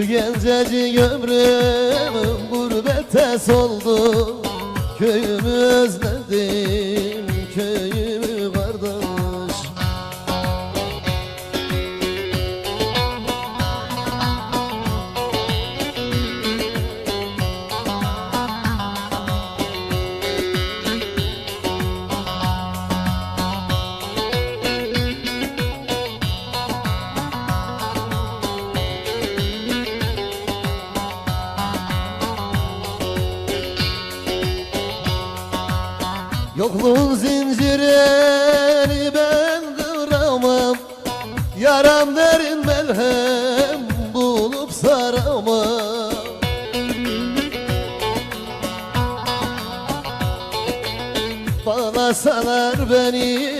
Şu gencecik ömrüm gurbette soldu Köyümü özledim, Yokluğun zincirini ben kıramam. Yaram derin melhem bulup saramam. Bağlasalar beni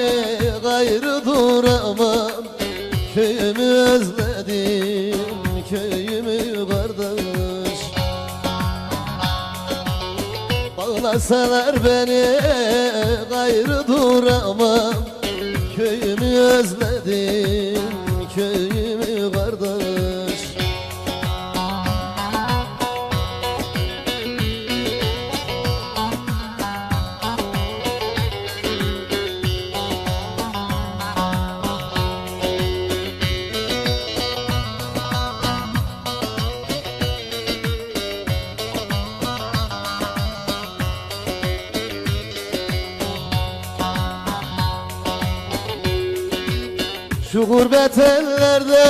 gayrı duramam. Köyümü özledim, Bağlasalar beni gayrı duramam. Köyümü özledim, Şu gurbet ellerde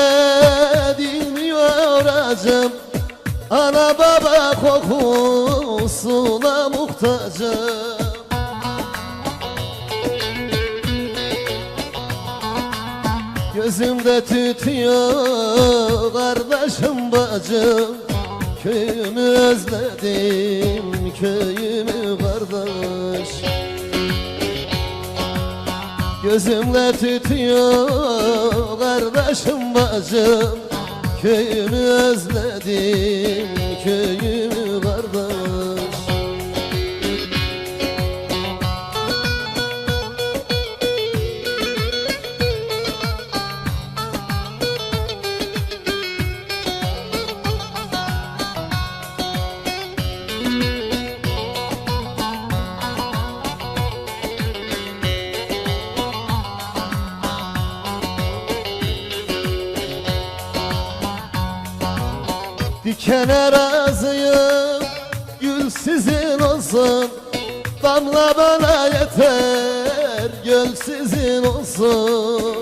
dinmiyor acım Ana baba kokusuna muhtacım. Gözümde tütüyor kardeşim bacım. Köyümü özledim köyümü Gözümle tütüyor kardeşim bacım. Köyümü özledim köyümü Dikene razıyım Gül sizin olsun. Damla bana yeter Göl sizin olsun